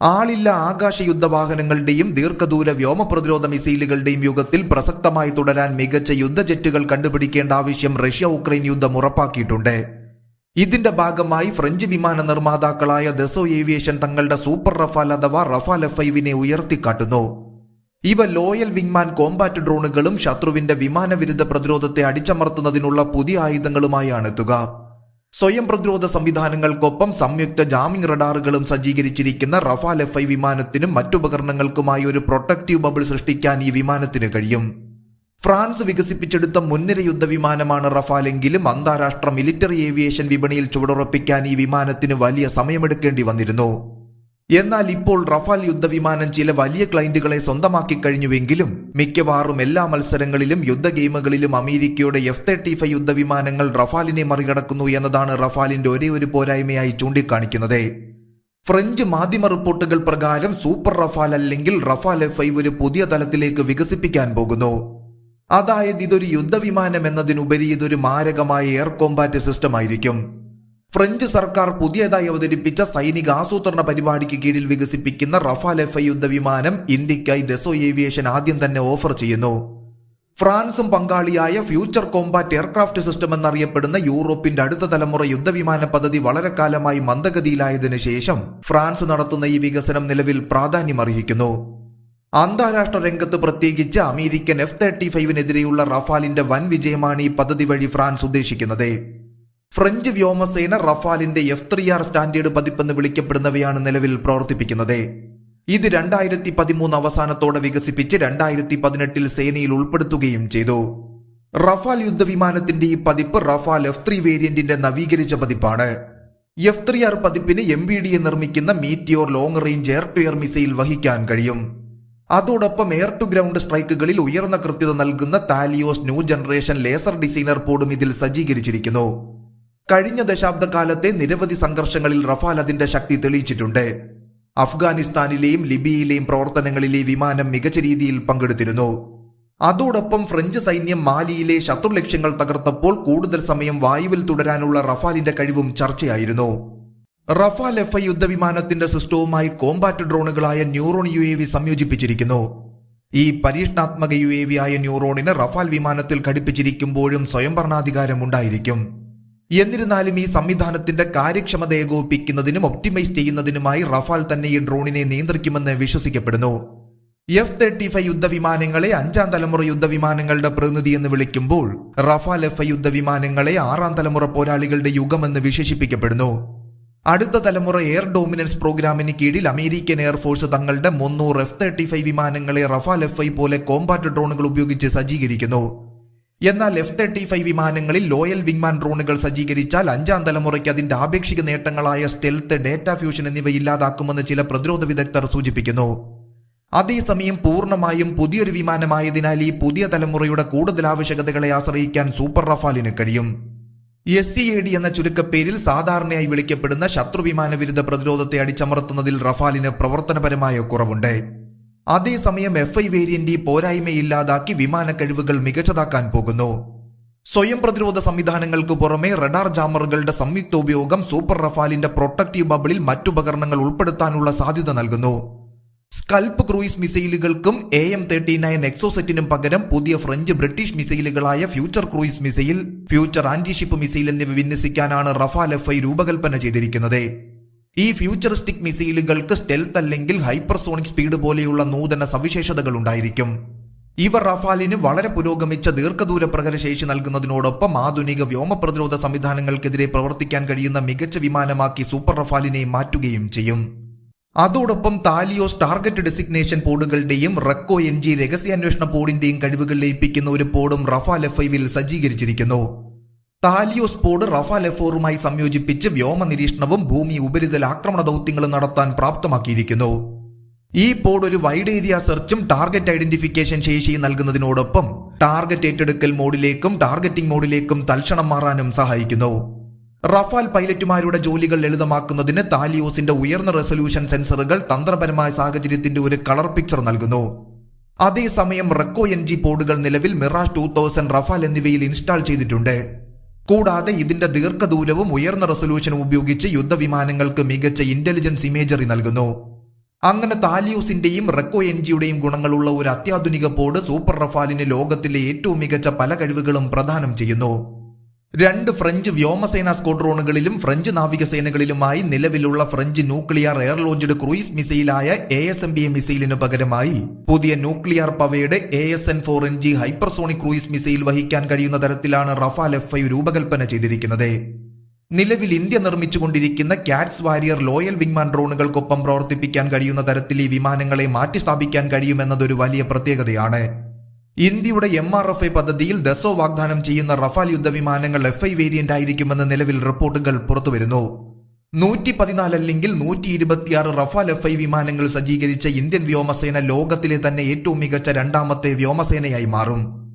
ആളില്ല ആകാശ യുദ്ധവാഹനങ്ങളുടെയും ദീർഘദൂര വ്യോമ പ്രതിരോധ മിസൈലുകളുടെയും യുഗത്തിൽ പ്രസക്തമായി തുടരാൻ മികച്ച യുദ്ധ ജെറ്റുകൾ കണ്ടുപിടിക്കേണ്ട ആവശ്യം റഷ്യ ഉക്രൈൻ യുദ്ധം ഉറപ്പാക്കിയിട്ടുണ്ട്. ഇതിന്റെ ഭാഗമായി ഫ്രഞ്ച് വിമാന നിർമ്മാതാക്കളായ ദസോ ഏവിയേഷൻ തങ്ങളുടെ സൂപ്പർ റഫാൽ അഥവാ റഫാൽ എഫ് ഐവിനെ ഉയർത്തിക്കാട്ടുന്നു. ഇവ ലോയൽ വിങ്മാൻ കോമ്പാറ്റ് ഡ്രോണുകളും ശത്രുവിന്റെ വിമാനവിരുദ്ധ പ്രതിരോധത്തെ അടിച്ചമർത്തുന്നതിനുള്ള പുതിയ ആയുധങ്ങളുമായാണ് എത്തുക. സ്വയം പ്രതിരോധ സംവിധാനങ്ങൾക്കൊപ്പം സംയുക്ത ജാമിംഗ് റഡാറുകളും സജ്ജീകരിച്ചിരിക്കുന്ന റഫാൽ എഫ് ഐ വിമാനത്തിനും മറ്റുപകരണങ്ങൾക്കുമായി ഒരു പ്രൊട്ടക്റ്റീവ് ബബിൾ സൃഷ്ടിക്കാൻ ഈ വിമാനത്തിന് കഴിയും. ഫ്രാൻസ് വികസിപ്പിച്ചെടുത്ത മുൻനിര യുദ്ധ യുദ്ധവിമാനമാണ് റഫാലെങ്കിലും അന്താരാഷ്ട്ര മിലിറ്ററി ഏവിയേഷൻ വിപണിയിൽ ചുവടുറപ്പിക്കാൻ ഈ വിമാനത്തിന് വലിയ സമയമെടുക്കേണ്ടി വന്നിരുന്നു. എന്നാൽ ഇപ്പോൾ റഫാൽ യുദ്ധവിമാനം ചില വലിയ ക്ലയന്റുകളെ സ്വന്തമാക്കി കഴിഞ്ഞുവെങ്കിലും മിക്കവാറും എല്ലാ മത്സരങ്ങളിലും യുദ്ധ ഗെയിമുകളിലും അമേരിക്കയുടെ എഫ് തേർട്ടി ഫൈവ് യുദ്ധവിമാനങ്ങൾ റഫാലിനെ മറികടക്കുന്നു എന്നതാണ് റഫാലിന്റെ ഒരേ ഒരു പോരായ്മയായി ചൂണ്ടിക്കാണിക്കുന്നത്. ഫ്രഞ്ച് മാധ്യമ റിപ്പോർട്ടുകൾ പ്രകാരം സൂപ്പർ റഫാൽ അല്ലെങ്കിൽ റഫാൽ എഫ് ഐ ഒരു പുതിയ തലത്തിലേക്ക് വികസിപ്പിക്കാൻ പോകുന്നു. അതായത് ഇതൊരു യുദ്ധവിമാനം എന്നതിനുപരി ഇതൊരു മാരകമായ എയർ കോമ്പാറ്റ് സിസ്റ്റം ആയിരിക്കും. ഫ്രഞ്ച് സർക്കാർ പുതിയതായി അവതരിപ്പിച്ച സൈനിക ആസൂത്രണ പരിപാടിക്ക് കീഴിൽ വികസിപ്പിക്കുന്ന റഫാൽ എഫ് ഐ യുദ്ധവിമാനം ഇന്ത്യക്കായി ദസോ ഏവിയേഷൻ ആദ്യം തന്നെ ഓഫർ ചെയ്യുന്നു. ഫ്രാൻസും പങ്കാളിയായ ഫ്യൂച്ചർ കോംബാറ്റ് എയർക്രാഫ്റ്റ് സിസ്റ്റം എന്നറിയപ്പെടുന്ന യൂറോപ്പിന്റെ അടുത്ത തലമുറ യുദ്ധവിമാന പദ്ധതി വളരെ കാലമായി മന്ദഗതിയിലായതിനു ശേഷം ഫ്രാൻസ് നടത്തുന്ന ഈ വികസനം നിലവിൽ പ്രാധാന്യമർഹിക്കുന്നു. അന്താരാഷ്ട്ര രംഗത്ത് പ്രത്യേകിച്ച് അമേരിക്കൻ എഫ് തേർട്ടി ഫൈവിനെതിരെയുള്ള റഫാലിന്റെ വൻ വിജയമാണ് ഈ പദ്ധതി വഴി ഫ്രാൻസ് ഉദ്ദേശിക്കുന്നത്. ഫ്രഞ്ച് വ്യോമസേന റഫാലിന്റെ എഫ് ത്രീ ആർ സ്റ്റാൻഡേർഡ് പതിപ്പെന്ന് വിളിക്കപ്പെടുന്നവയാണ് നിലവിൽ പ്രവർത്തിപ്പിക്കുന്നത്. ഇത് രണ്ടായിരത്തി പതിമൂന്ന് അവസാനത്തോടെ വികസിപ്പിച്ച് രണ്ടായിരത്തി പതിനെട്ടിൽ സേനയിൽ ഉൾപ്പെടുത്തുകയും ചെയ്തു. റഫാൽ യുദ്ധവിമാനത്തിന്റെ ഈ പതിപ്പ് റഫാൽ എഫ് ത്രീ വേരിയന്റിന്റെ നവീകരിച്ച പതിപ്പാണ്. എഫ് ത്രീ ആർ പതിപ്പിന് എം ബി ഡി നിർമ്മിക്കുന്ന Meteor long range air to air missile വഹിക്കാൻ കഴിയും. അതോടൊപ്പം എയർ ടു ഗ്രൗണ്ട് സ്ട്രൈക്കുകളിൽ ഉയർന്ന കൃത്യത നൽകുന്ന Talios new generation laser designer പോഡും ഇതിൽ സജ്ജീകരിച്ചിരിക്കുന്നു. കഴിഞ്ഞ ദശാബ്ദകാലത്തെ നിരവധി സംഘർഷങ്ങളിൽ റഫാൽ അതിന്റെ ശക്തി തെളിയിച്ചിട്ടുണ്ട്. അഫ്ഗാനിസ്ഥാനിലെയും ലിബിയയിലെയും പ്രവർത്തനങ്ങളിലെ വിമാനം മികച്ച രീതിയിൽ പങ്കെടുത്തിരുന്നു. അതോടൊപ്പം ഫ്രഞ്ച് സൈന്യം മാലിയിലെ ശത്രു ലക്ഷ്യങ്ങൾ തകർത്തപ്പോൾ കൂടുതൽ സമയം വായുവിൽ തുടരാനുള്ള റഫാലിന്റെ കഴിവും ചർച്ചയായിരുന്നു. റഫാൽ എഫ് ഐ യുദ്ധവിമാനത്തിന്റെ സിസ്റ്റവുമായി കോമ്പാറ്റ് ഡ്രോണുകളായ ന്യൂറോൺ യു എ വി സംയോജിപ്പിച്ചിരിക്കുന്നു. ഈ പരീക്ഷണാത്മക യു എ വി ആയ ന്യൂറോണിന് റഫാൽ വിമാനത്തിൽ ഘടിപ്പിച്ചിരിക്കുമ്പോഴും സ്വയംഭരണാധികാരം ഉണ്ടായിരിക്കും എന്നിരുന്നാലും ഈ സംവിധാനത്തിന്റെ കാര്യക്ഷമത ഏകോപിപ്പിക്കുന്നതിനും ഒപ്റ്റിമൈസ് ചെയ്യുന്നതിനുമായി റഫാൽ തന്നെ ഈ ഡ്രോണിനെ നിയന്ത്രിക്കുമെന്ന് വിശ്വസിക്കപ്പെടുന്നു. എഫ് തേർട്ടി ഫൈവ് യുദ്ധവിമാനങ്ങളെ അഞ്ചാം തലമുറ യുദ്ധവിമാനങ്ങളുടെ പ്രതിനിധി എന്ന് വിളിക്കുമ്പോൾ റഫാൽ എഫ് ഐ യുദ്ധവിമാനങ്ങളെ ആറാം തലമുറ പോരാളികളുടെ യുഗമെന്ന് വിശേഷിപ്പിക്കപ്പെടുന്നു. അടുത്ത തലമുറ എയർ ഡോമിനൻസ് പ്രോഗ്രാമിന് കീഴിൽ അമേരിക്കൻ എയർഫോഴ്സ് തങ്ങളുടെ മുന്നൂറ് എഫ് തേർട്ടി ഫൈവ് വിമാനങ്ങളെ റഫാൽ എഫ് ഐ പോലെ കോമ്പാറ്റ് ഡ്രോണുകൾ ഉപയോഗിച്ച് സജ്ജീകരിക്കുന്നു. എന്നാൽ എഫ് തേർട്ടി ഫൈവ് വിമാനങ്ങളിൽ ലോയൽ വിങ്മാൻ ഡ്രോണുകൾ സജ്ജീകരിച്ചാൽ അഞ്ചാം തലമുറയ്ക്ക് അതിന്റെ ആപേക്ഷിക നേട്ടങ്ങളായ സ്റ്റെൽത്ത് ഡേറ്റ ഫ്യൂഷൻ എന്നിവ ഇല്ലാതാക്കുമെന്ന് ചില പ്രതിരോധ വിദഗ്ധർ സൂചിപ്പിക്കുന്നു. അതേസമയം പൂർണമായും പുതിയൊരു വിമാനമായതിനാൽ ഈ പുതിയ തലമുറയുടെ കൂടുതൽ ആവശ്യകതകളെ ആശ്രയിക്കാൻ സൂപ്പർ റഫാലിന് കഴിയും. എസ് സി എ ഡി എന്ന ചുരുക്കപ്പേരിൽ സാധാരണയായി വിളിക്കപ്പെടുന്ന ശത്രു വിമാന വിരുദ്ധ പ്രതിരോധത്തെ അടിച്ചമർത്തുന്നതിൽ റഫാലിന് പ്രവർത്തനപരമായ കുറവുണ്ട്. അതേസമയം എഫ് ഐ വേരിയന്റ് പോരായ്മ പോരായ്മയില്ലാതാക്കി വിമാന കഴിവുകൾ മികച്ചതാക്കാൻ പോകുന്നു. സ്വയം പ്രതിരോധ സംവിധാനങ്ങൾക്ക് പുറമെ റഡാർ ജാമറുകളുടെ സംയുക്ത ഉപയോഗം സൂപ്പർ റഫാലിന്റെ പ്രൊട്ടക്റ്റീവ് ബബിളിൽ മറ്റുപകരണങ്ങൾ ഉൾപ്പെടുത്താനുള്ള സാധ്യത നൽകുന്നു. സ്കൽപ്പ് ക്രൂയിസ് മിസൈലുകൾക്കും എ എം തേർട്ടി നയൻ എക്സോസെറ്റിനും പകരം പുതിയ French British മിസൈലുകളായ future cruise missile future anti ship missile എന്നിവ വിന്യസിക്കാനാണ് റഫാൽ എഫ് ഐ രൂപകൽപ്പന ചെയ്തിരിക്കുന്നത്. ഈ ഫ്യൂച്ചറിസ്റ്റിക് മിസൈലുകൾക്ക് സ്റ്റെൽത്ത് അല്ലെങ്കിൽ ഹൈപ്പർസോണിക് സ്പീഡ് പോലെയുള്ള നൂതന സവിശേഷതകൾ ഉണ്ടായിരിക്കും. ഇവ റഫാലിന് വളരെ പുരോഗമിച്ച ദീർഘദൂര പ്രഹരശേഷി നൽകുന്നതിനോടൊപ്പം ആധുനിക വ്യോമ പ്രതിരോധ സംവിധാനങ്ങൾക്കെതിരെ പ്രവർത്തിക്കാൻ കഴിയുന്ന മികച്ച വിമാനമാക്കി സൂപ്പർ റഫാലിനെ മാറ്റുകയും ചെയ്യും. അതോടൊപ്പം താലിയോസ് ടാർഗറ്റ് ഡെസിഗ്നേഷൻ പോഡുകളുടെയും റക്കോ എൻ ജി രഹസ്യാന്വേഷണ പോഡിന്റെയും കഴിവുകൾ ലയിപ്പിക്കുന്ന ഒരു പോഡും റഫാൽ എഫ് ഐവിൽ സജ്ജീകരിച്ചിരിക്കുന്നു. താലിയോസ് പോഡ് റഫാൽ എഫോറുമായി സംയോജിപ്പിച്ച് വ്യോമ നിരീക്ഷണവും ഭൂമി ഉപരിതല ആക്രമണ ദൗത്യങ്ങളും നടത്താൻ പ്രാപ്തമാക്കിയിരിക്കുന്നു. ഈ പോഡ് ഒരു വൈഡ് ഏരിയ സെർച്ചും ടാർഗറ്റ് ഐഡന്റിഫിക്കേഷൻ ശേഷിയും നൽകുന്നതിനോടൊപ്പം ടാർഗറ്റ് ഏറ്റെടുക്കൽ മോഡിലേക്കും ടാർഗറ്റിംഗ് മോഡിലേക്കും തൽക്ഷണം മാറാനും സഹായിക്കുന്നു. റഫാൽ പൈലറ്റുമാരുടെ ജോലികൾ ലളിതമാക്കുന്നതിന് താലിയോസിന്റെ ഉയർന്ന റെസൊല്യൂഷൻ സെൻസറുകൾ തന്ത്രപരമായ സാഹചര്യത്തിന്റെ ഒരു കളർ പിക്ചർ നൽകുന്നു. അതേസമയം റെക്കോ എൻ ജി പോഡുകൾ നിലവിൽ മിറാഷ് ടൂ തൗസൻഡ് റഫാൽ എന്നിവയിൽ ഇൻസ്റ്റാൾ ചെയ്തിട്ടുണ്ട്. കൂടാതെ ഇതിന്റെ ദീർഘദൂരവും ഉയർന്ന റെസൊല്യൂഷനും ഉപയോഗിച്ച് യുദ്ധവിമാനങ്ങൾക്ക് മികച്ച ഇന്റലിജൻസ് ഇമേജറി നൽകുന്നു. അങ്ങനെ താലിയൂസിന്റെയും റെക്കോ എൻജിയുടെയും ഗുണങ്ങളുള്ള ഒരു അത്യാധുനിക പോഡ് സൂപ്പർ റഫാലിന് ലോകത്തിലെ ഏറ്റവും മികച്ച പല കഴിവുകളും പ്രദാനം ചെയ്യുന്നു. രണ്ട് ഫ്രഞ്ച് വ്യോമസേനാ സ്ക്വാഡ്രോണുകളിലും ഫ്രഞ്ച് നാവികസേനകളിലുമായി നിലവിലുള്ള French nuclear air launched cruise മിസൈലായ A S M B A മിസൈലിന് പകരമായി പുതിയ nuclear പവയുടെ A S N four N G hypersonic cruise missile വഹിക്കാൻ കഴിയുന്ന തരത്തിലാണ് റഫാൽ എഫ് ഐ രൂപകൽപ്പന ചെയ്തിരിക്കുന്നത്. നിലവിൽ ഇന്ത്യ നിർമ്മിച്ചുകൊണ്ടിരിക്കുന്ന കാറ്റ്സ് വാരിയർ ലോയൽ വിങ്മാൻ ഡ്രോണുകൾക്കൊപ്പം പ്രവർത്തിപ്പിക്കാൻ കഴിയുന്ന തരത്തിൽ ഈ വിമാനങ്ങളെ മാറ്റിസ്ഥാപിക്കാൻ കഴിയുമെന്നതൊരു വലിയ പ്രത്യേകതയാണ്. ഇന്ത്യയുടെ എം ആർ എഫ് ഐ പദ്ധതിയിൽ ദസോ വാഗ്ദാനം ചെയ്യുന്ന റഫാൽ യുദ്ധവിമാനങ്ങൾ എഫ് ഐ വേരിയന്റ് ആയിരിക്കുമെന്ന് നിലവിൽ റിപ്പോർട്ടുകൾ പുറത്തുവരുന്നു. നൂറ്റി പതിനാല് അല്ലെങ്കിൽ നൂറ്റി ഇരുപത്തിയാറ് റഫാൽ എഫ് ഐ വിമാനങ്ങൾ സജ്ജീകരിച്ച ഇന്ത്യൻ വ്യോമസേന ലോകത്തിലെ തന്നെ ഏറ്റവും മികച്ച രണ്ടാമത്തെ വ്യോമസേനയായി മാറും.